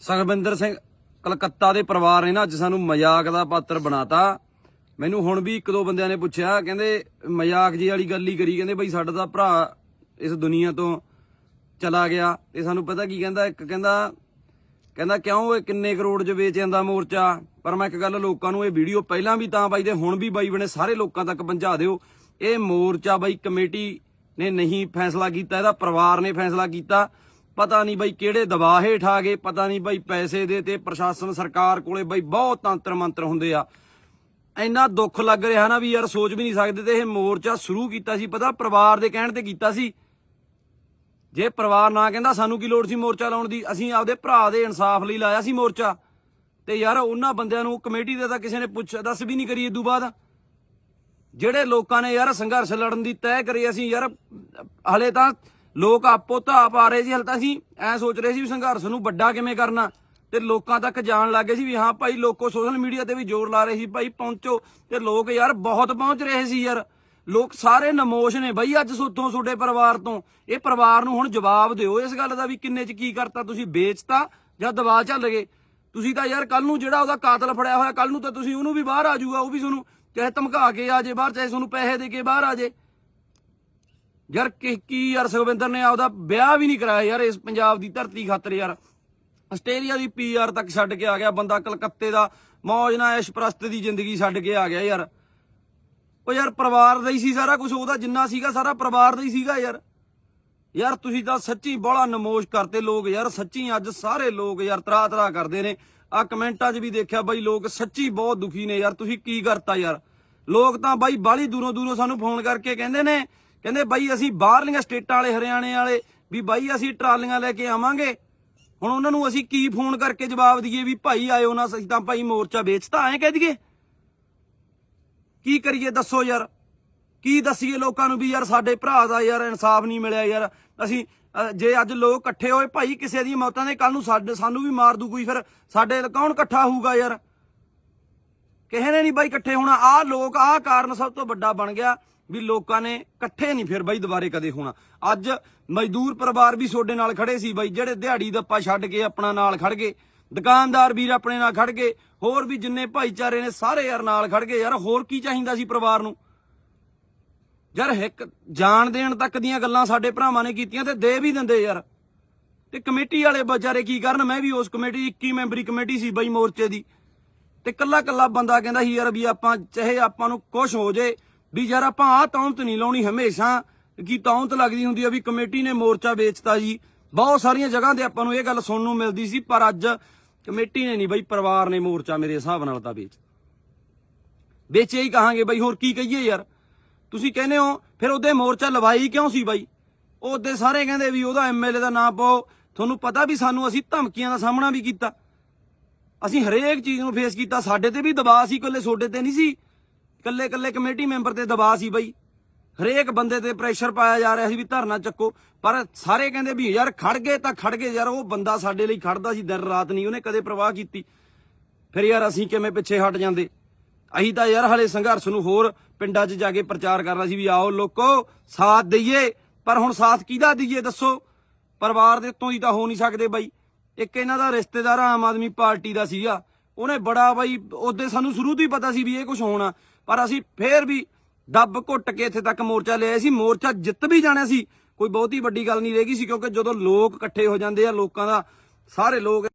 ਸੁਖਵਿੰਦਰ ਸਿੰਘ ਕਲਕੱਤਾ ਦੇ ਪਰਿਵਾਰ ਨੇ ਨਾ ਅੱਜ ਸਾਨੂੰ ਮਜ਼ਾਕ ਦਾ ਪਾਤਰ ਬਣਾਤਾ। ਮੈਨੂੰ ਹੁਣ ਵੀ ਇੱਕ ਦੋ ਬੰਦਿਆਂ ਨੇ ਪੁੱਛਿਆ, ਕਹਿੰਦੇ ਮਜ਼ਾਕ ਜੀ ਵਾਲੀ ਗੱਲ ਹੀ ਕਰੀ, ਕਹਿੰਦੇ ਬਈ ਸਾਡਾ ਤਾਂ ਭਰਾ ਇਸ ਦੁਨੀਆ ਤੋਂ ਚਲਾ ਗਿਆ। ਤੇ ਸਾਨੂੰ ਪਤਾ ਕੀ ਕਹਿੰਦਾ, ਇੱਕ ਕਹਿੰਦਾ ਕਹਿੰਦਾ ਕਿਉਂ ਇਹ ਕਿੰਨੇ ਕਰੋੜ ਚ ਵੇਚ ਜਾਂਦਾ ਮੋਰਚਾ? ਪਰ ਮੈਂ ਇੱਕ ਗੱਲ ਲੋਕਾਂ ਨੂੰ ਇਹ ਵੀਡੀਓ ਪਹਿਲਾਂ ਵੀ ਤਾਂ ਬਾਈ ਦੇ ਹੁਣ ਵੀ ਬਾਈ ਬਣੇ, ਸਾਰੇ ਲੋਕਾਂ ਤੱਕ ਪਹੁੰਚਾ ਦਿਓ। ਇਹ ਮੋਰਚਾ ਬਾਈ ਕਮੇਟੀ ਨੇ ਨਹੀਂ ਫੈਸਲਾ ਕੀਤਾ, ਇਹਦਾ ਪਰਿਵਾਰ ਨੇ ਫੈਸਲਾ ਕੀਤਾ। ਪਤਾ ਨਹੀਂ ਬਈ ਕਿਹੜੇ ਦਬਾਅ ਹੇਠ ਆ ਗਏ, ਪਤਾ ਨਹੀਂ ਬਈ ਪੈਸੇ ਦੇ ਤੇ ਪ੍ਰਸ਼ਾਸਨ ਸਰਕਾਰ ਕੋਲੇ ਬਈ ਬਹੁਤ ਤੰਤਰ ਮੰਤਰ ਹੁੰਦੇ ਆ। ਇੰਨਾ ਦੁੱਖ ਲੱਗ ਰਿਹਾ ਨਾ ਵੀ ਯਾਰ ਸੋਚ ਵੀ ਨਹੀਂ ਸਕਦੇ ਤੇ ਇਹ ਮੋਰਚਾ ਸ਼ੁਰੂ ਕੀਤਾ ਸੀ, ਪਤਾ ਪਰਿਵਾਰ ਦੇ ਕਹਿਣ ਤੇ ਕੀਤਾ ਸੀ। ਜੇ ਪਰਿਵਾਰ ਨਾ ਕਹਿੰਦਾ ਸਾਨੂੰ ਕੀ ਲੋੜ ਸੀ ਮੋਰਚਾ ਲਾਉਣ ਦੀ, ਅਸੀਂ ਆਪਦੇ ਭਰਾ ਦੇ ਇਨਸਾਫ ਲਈ ਲਾਇਆ ਸੀ ਮੋਰਚਾ। ਤੇ ਯਾਰ ਉਹਨਾਂ ਬੰਦਿਆਂ ਨੂੰ ਕਮੇਟੀ ਦੇ ਤਾਂ ਕਿਸੇ ਨੇ ਪੁੱਛ, ਦੱਸ ਵੀ ਨਹੀਂ ਕਰੀ ਇਦੋਂ ਬਾਅਦ। ਜਿਹੜੇ ਲੋਕਾਂ ਨੇ ਯਾਰ ਸੰਘਰਸ਼ ਲੜਨ ਦੀ ਤੈਅ ਕਰੀ ਅਸੀਂ, ਯਾਰ ਹਲੇ ਤਾਂ ਲੋਕ ਆਪੋ ਤਾਂ ਆਪ ਆ ਰਹੇ ਸੀ, ਹਲ ਤਾਂ ਅਸੀਂ ਐ ਸੋਚ ਰਹੇ ਸੀ ਵੀ ਸੰਘਰਸ਼ ਨੂੰ ਵੱਡਾ ਕਿਵੇਂ ਕਰਨਾ। ਤੇ ਲੋਕਾਂ ਤੱਕ ਜਾਣ ਲੱਗੇ ਸੀ ਵੀ ਹਾਂ ਭਾਈ, ਲੋਕੋ ਸੋਸ਼ਲ ਮੀਡੀਆ ਤੇ ਵੀ ਜ਼ੋਰ ਲਾ ਰਹੇ ਸੀ, ਭਾਈ ਪਹੁੰਚੋ। ਤੇ ਲੋਕ ਯਾਰ ਬਹੁਤ ਪਹੁੰਚ ਰਹੇ ਸੀ ਯਾਰ। ਲੋਕ ਸਾਰੇ ਨਮੋਸ਼ ਨੇ ਬਈ ਅੱਜ ਸੁੱਤੋਂ ਤੁਹਾਡੇ ਪਰਿਵਾਰ ਤੋਂ। ਇਹ ਪਰਿਵਾਰ ਨੂੰ ਹੁਣ ਜਵਾਬ ਦਿਓ ਇਸ ਗੱਲ ਦਾ ਵੀ ਕਿੰਨੇ ਚ ਕੀ ਕਰਤਾ ਤੁਸੀਂ, ਵੇਚਤਾ ਜਾਂ ਦਵਾ ਚੱਲ ਗਏ? ਤੁਸੀਂ ਤਾਂ ਯਾਰ ਕੱਲ ਨੂੰ ਜਿਹੜਾ ਉਹਦਾ ਕਾਤਲ ਫੜਿਆ ਹੋਇਆ ਕੱਲ ਨੂੰ ਤਾਂ ਤੁਸੀਂ ਉਹਨੂੰ ਵੀ ਬਾਹਰ ਆ ਜਾਊਗਾ, ਉਹ ਵੀ ਤੁਹਾਨੂੰ ਚਾਹੇ ਧਮਕਾ ਕੇ ਆ ਜੇ ਬਾਹਰ, ਚਾਹੇ ਤੁਹਾਨੂੰ ਪੈਸੇ ਦੇ ਕੇ ਬਾਹਰ ਆ ਜੇ ਯਾਰ ਕੀ ਕੀ ਯਾਰ ਸੁਖਵਿੰਦਰ ਨੇ ਆਪਦਾ ਵਿਆਹ ਵੀ ਨਹੀਂ ਕਰਾਇਆ ਯਾਰ ਇਸ ਪੰਜਾਬ ਦੀ ਧਰਤੀ ਖਾਤਰ ਯਾਰ। ਆਸਟ੍ਰੇਲੀਆ ਦੀ ਪੀਆਰ ਤੱਕ ਛੱਡ ਕੇ ਆ ਗਿਆ ਬੰਦਾ, ਕਲਕੱਤੇ ਦਾ ਮੌਜ ਨਾਲ ਐਸ਼ ਪ੍ਰਸਤ ਦੀ ਜ਼ਿੰਦਗੀ ਛੱਡ ਕੇ ਆ ਗਿਆ ਯਾਰ। ਉਹ ਯਾਰ ਪਰਿਵਾਰ ਦਾ ਹੀ ਸੀ ਸਾਰਾ ਕੁਝ ਉਹਦਾ ਜਿੰਨਾ ਸੀਗਾ ਸਾਰਾ ਪਰਿਵਾਰ ਦਾ ਹੀ ਸੀਗਾ ਯਾਰ। ਯਾਰ ਤੁਸੀਂ ਤਾਂ ਸੱਚੀ ਬੜਾ ਨਮੋਸ਼ ਕਰਤੇ ਲੋਕ ਯਾਰ, ਸੱਚੀ ਅੱਜ ਸਾਰੇ ਲੋਕ ਯਾਰ ਤਰਾ ਤਰਾ ਕਰਦੇ ਨੇ। ਆ ਕਮੈਂਟਾਂ 'ਚ ਵੀ ਦੇਖਿਆ ਬਾਈ ਲੋਕ ਸੱਚੀ ਬਹੁਤ ਦੁਖੀ ਨੇ ਯਾਰ, ਤੁਸੀਂ ਕੀ ਕਰਤਾ ਯਾਰ। ਲੋਕ ਤਾਂ ਬਾਈ ਬਾਲੀ ਦੂਰੋਂ ਦੂਰੋਂ ਸਾਨੂੰ ਫੋਨ ਕਰਕੇ ਕਹਿੰਦੇ ਨੇ ਕਹਿੰਦੇ ਬਾਈ ਅਸੀਂ ਬਾਹਰਲੀਆਂ ਸਟੇਟਾਂ ਵਾਲੇ, ਹਰਿਆਣੇ ਵਾਲੇ, ਵੀ ਬਾਈ ਅਸੀਂ ਟਰਾਲੀਆਂ ਲੈ ਕੇ ਆਵਾਂਗੇ। ਹੁਣ ਉਹਨਾਂ ਨੂੰ ਅਸੀਂ ਕੀ ਫੋਨ ਕਰਕੇ ਜਵਾਬ ਦਈਏ ਵੀ ਭਾਈ ਆਇਓ ਨਾ, ਅਸੀਂ ਤਾਂ ਭਾਈ ਮੋਰਚਾ ਵੇਚਤਾ, ਐਂ ਕਹਿ ਦਈਏ। ਕੀ ਕਰੀਏ, ਦੱਸੋ ਯਾਰ। ਕੀ ਦਸੀਏ ਲੋਕਾਂ ਨੂੰ ਵੀ ਯਾਰ, ਸਾਡੇ ਭਰਾ ਦਾ ਯਾਰ, ਇਨਸਾਫ ਨਹੀਂ ਮਿਲਿਆ ਯਾਰ। ਅਸੀਂ ਜੇ ਅੱਜ ਲੋਕ ਇਕੱਠੇ ਹੋਏ, ਭਾਈ ਕਿਸੇ ਦੀ ਮੌਤਾਂ ਦੇ ਕੱਲ ਨੂੰ ਸਾਡੇ, ਸਾਨੂੰ ਵੀ ਮਾਰ ਦੂ ਕੋਈ ਫਿਰ। ਸਾਡੇ ਕੌਣ ਇਕੱਠਾ ਹੋਊਗਾ ਯਾਰ? ਕਿਸੇ ਨੇ ਨਹੀਂ ਬਾਈ ਇਕੱਠੇ ਹੋਣਾ। ਆਹ ਲੋਕ, ਆਹ ਕਾਰਨ ਸਭ ਤੋਂ ਵੱਡਾ ਬਣ ਗਿਆ। ਵੀ ਲੋਕਾਂ ਨੇ ਇਕੱਠੇ ਨਹੀਂ ਫਿਰ ਬਾਈ ਦੁਬਾਰੇ ਕਦੇ ਹੋਣਾ। ਅੱਜ ਮਜ਼ਦੂਰ ਪਰਿਵਾਰ ਵੀ ਤੁਹਾਡੇ ਨਾਲ ਖੜੇ ਸੀ ਬਾਈ, ਜਿਹੜੇ ਦਿਹਾੜੀ ਦੱਪਾ ਛੱਡ ਕੇ ਆਪਣਾ ਨਾਲ ਖੜ ਗਏ। ਦੁਕਾਨਦਾਰ ਵੀਰ ਆਪਣੇ ਨਾਲ ਖੜ ਗਏ। ਹੋਰ ਵੀ ਜਿੰਨੇ ਭਾਈਚਾਰੇ ਨੇ ਸਾਰੇ ਯਾਰ ਨਾਲ ਖੜ ਗਏ। ਯਾਰ ਹੋਰ ਕੀ ਚਾਹੀਦਾ ਸੀ ਪਰਿਵਾਰ ਨੂੰ? ਯਾਰ ਇੱਕ ਜਾਣ ਦੇਣ ਤੱਕ ਦੀਆਂ ਗੱਲਾਂ ਸਾਡੇ ਭਰਾਵਾਂ ਨੇ ਕੀਤੀਆਂ ਤੇ ਦੇ ਵੀ ਦਿੰਦੇ ਯਾਰ। ਤੇ ਕਮੇਟੀ ਵਾਲੇ ਵਿਚਾਰੇ ਕੀ ਕਰਨ? ਮੈਂ ਵੀ ਉਸ ਕਮੇਟੀ 21 ਮੈਂਬਰੀ ਕਮੇਟੀ ਸੀ ਬਾਈ ਮੋਰਚੇ ਦੀ। ਤੇ ਕੱਲਾ ਕੱਲਾ ਬੰਦਾ ਕਹਿੰਦਾ ਸੀ ਯਾਰ ਵੀ ਆਪਾਂ, ਚਾਹੇ ਆਪਾਂ ਨੂੰ ਕੁਝ ਹੋ ਜੇ ਵੀ ਯਾਰ ਆਪਾਂ ਆਹ ਤੌਂਤ ਨਹੀਂ ਲਾਉਣੀ ਹਮੇਸ਼ਾ, ਕੀ ਤੌਂਤ ਲੱਗਦੀ ਹੁੰਦੀ ਆ ਵੀ ਕਮੇਟੀ ਨੇ ਮੋਰਚਾ ਵੇਚਤਾ ਜੀ। ਬਹੁਤ ਸਾਰੀਆਂ ਜਗ੍ਹਾ ਤੇ ਆਪਾਂ ਨੂੰ ਇਹ ਗੱਲ ਸੁਣਨ ਨੂੰ ਮਿਲਦੀ ਸੀ, ਪਰ ਅੱਜ ਕਮੇਟੀ ਨੇ ਨਹੀਂ ਬਈ, ਪਰਿਵਾਰ ਨੇ ਮੋਰਚਾ ਮੇਰੇ ਹਿਸਾਬ ਨਾਲ ਤਾਂ ਵੇਚ ਵੇਚੇ ਹੀ ਕਹਾਂਗੇ ਬਈ, ਹੋਰ ਕੀ ਕਹੀਏ ਯਾਰ? ਤੁਸੀਂ ਕਹਿੰਦੇ ਹੋ, ਫਿਰ ਉਹਦੇ ਮੋਰਚਾ ਲਵਾਈ ਕਿਉਂ ਸੀ ਬਾਈ? ਉਹਦੇ ਸਾਰੇ ਕਹਿੰਦੇ ਵੀ ਉਹਦਾ ਐਮਐਲਏ ਦਾ ਨਾਂ ਪਾਓ। ਤੁਹਾਨੂੰ ਪਤਾ ਵੀ ਸਾਨੂੰ ਅਸੀਂ ਧਮਕੀਆਂ ਦਾ ਸਾਹਮਣਾ ਵੀ ਕੀਤਾ। ਅਸੀਂ ਹਰੇਕ ਚੀਜ਼ ਨੂੰ ਫੇਸ ਕੀਤਾ, ਸਾਡੇ ਤੇ ਵੀ ਦਬਾਅ ਸੀ, ਇਕੱਲੇ ਤੁਹਾਡੇ ਤੇ ਨਹੀਂ ਸੀ। ਇਕੱਲੇ ਇਕੱਲੇ ਕਮੇਟੀ ਮੈਂਬਰ ਤੇ ਦਬਾਅ ਸੀ ਬਈ। ਹਰੇਕ ਬੰਦੇ ਤੇ ਪ੍ਰੈਸ਼ਰ ਪਾਇਆ ਜਾ ਰਿਹਾ ਸੀ ਵੀ ਧਰਨਾ ਚੱਕੋ। ਪਰ ਸਾਰੇ ਕਹਿੰਦੇ ਵੀ ਯਾਰ ਖੜ ਗਏ ਤਾਂ ਖੜ ਗਏ ਯਾਰ, ਉਹ ਬੰਦਾ ਸਾਡੇ ਲਈ ਖੜਦਾ ਸੀ, ਦਿਨ ਰਾਤ ਨਹੀਂ ਉਹਨੇ ਕਦੇ ਪ੍ਰਵਾਹ ਕੀਤੀ। ਫਿਰ ਯਾਰ ਅਸੀਂ ਕਿਵੇਂ ਪਿੱਛੇ ਹਟ ਜਾਂਦੇ? ਅਸੀਂ ਤਾਂ ਯਾਰ ਹਲੇ ਸੰਘਰਸ਼ ਨੂੰ ਹੋਰ ਪਿੰਡਾਂ 'ਚ ਜਾ ਕੇ ਪ੍ਰਚਾਰ ਕਰਨਾ ਸੀ ਵੀ ਆਓ ਲੋਕੋ, ਸਾਥ ਦਈਏ। ਪਰ ਹੁਣ ਸਾਥ ਕਿਹਦਾ ਦਈਏ ਦੱਸੋ? ਪਰਿਵਾਰ ਦੇ ਉੱਤੋਂ ਹੀ ਤਾਂ ਹੋ ਨਹੀਂ ਸਕਦੇ ਬਾਈ। ਇੱਕ ਇਹਨਾਂ ਦਾ ਰਿਸ਼ਤੇਦਾਰ ਆਮ ਆਦਮੀ ਪਾਰਟੀ ਦਾ ਸੀਗਾ। ਉਹਨੇ ਬੜਾ ਬਾਈ, ਉਹਦੇ ਸਾਨੂੰ ਸ਼ੁਰੂ ਤੋਂ ਹੀ ਪਤਾ ਸੀ ਵੀ ਇਹ ਕੁਝ ਹੋਣਾ। ਪਰ ਅਸੀਂ ਫੇਰ ਵੀ ਦੱਬ ਘੁੱਟ ਕੇ ਇੱਥੇ ਤੱਕ ਮੋਰਚਾ ਲਿਆ ਸੀ। ਮੋਰਚਾ ਜਿੱਤ ਵੀ ਜਾਣਾ ਸੀ। ਕੋਈ ਬਹੁਤੀ ਵੱਡੀ ਗੱਲ ਨਹੀਂ ਰਹੇਗੀ ਸੀ ਕਿਉਂਕਿ ਜਦੋਂ ਲੋਕ ਇਕੱਠੇ ਹੋ ਜਾਂਦੇ ਆ, ਲੋਕਾਂ ਦਾ ਸਾਰੇ ਲੋਕ